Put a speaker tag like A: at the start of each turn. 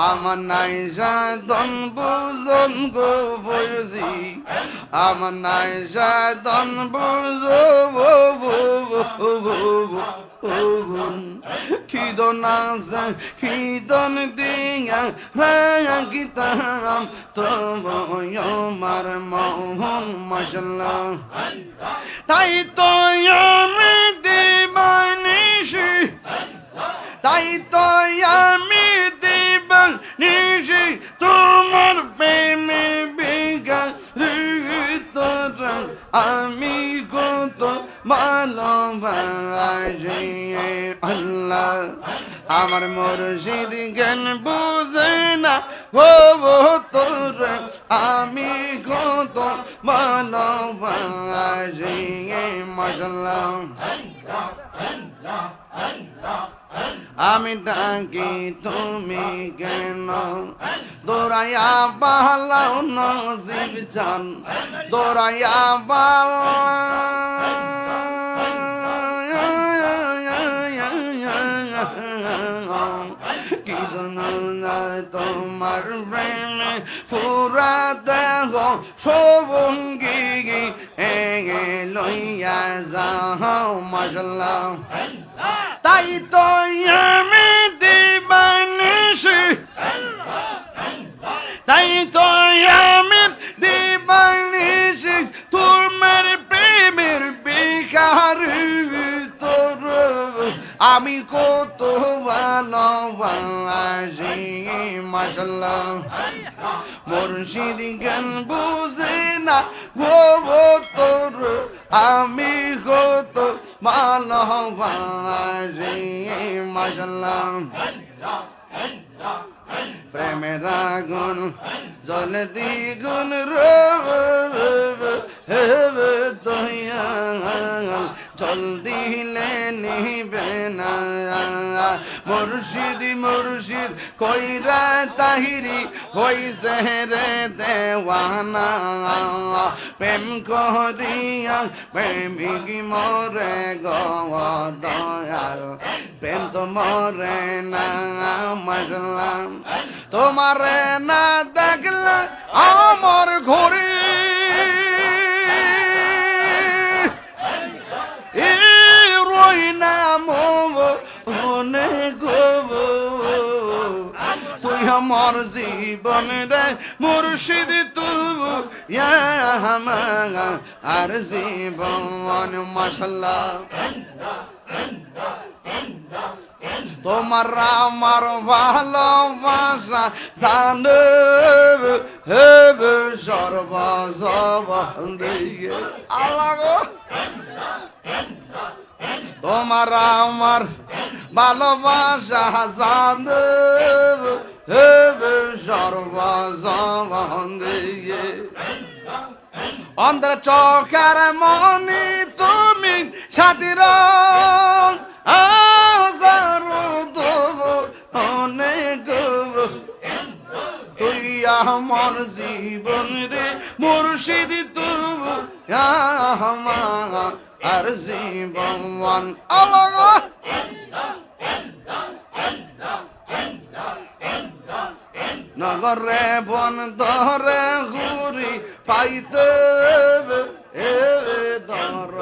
A: আমার নাই সাধন বুজন গো বয়সি আমার নাই সাধন বুঝ খিদন আছে খিদন দিয়া রাগিতাম তব আমার মোহন মশলা তাই তো কত ভালোবাসি আল্লাহ। আমার মুর্শিদ জ্ঞান বুঝে না ও তোর আমি কত ভালোবাসি মশলা আমি ডাকি, তুমি কেন? দৌড়াইয়া বালাও নসিব চান দৌড়াইয়া কি তোমার প্রেমে পুরা দেহ সবঙ্গি লইয়া যাও মজলা তাই তো আমি দিবানিসি তাই তো আমি দিবানিসি তোমার প্রেমের বেকার তোর আমি কত ভালোবাসি মাসাল্লাহ মুর্শিদ জ্ঞান বুঝে না গো তোর আমি কত ভালোবাসি মাসাল্লাহ প্রেমের আগুন জল দ্বিগুণ দয়াল জল দিলে নিবে না মুর্শিদ মুর্শিদ কইরা তাহিরি হইছে রে দেওয়ানা প্রেম করিয়া প্রেমিক মরে গো দয়াল প্রেম তো মরে না মজলাম তোমার না দেখলে আমার ঘরে আমার জীবন রে মুর্শিদ তু আর জীবন মশলা তোমার আমার ভালোবাসা জানে, হেবে সর্বসব। তোমার আমার ভালোবাসা জানে হেবে সর্বসব দিয়ে অন্তর চোখের মনি তুমি সাথীর অনেক তুই আমার জীবন রে মুর্শিদ তু আমার জীবন। আল্লাহ! নগরে বন ধরে ঘুরি পাইতে এ দর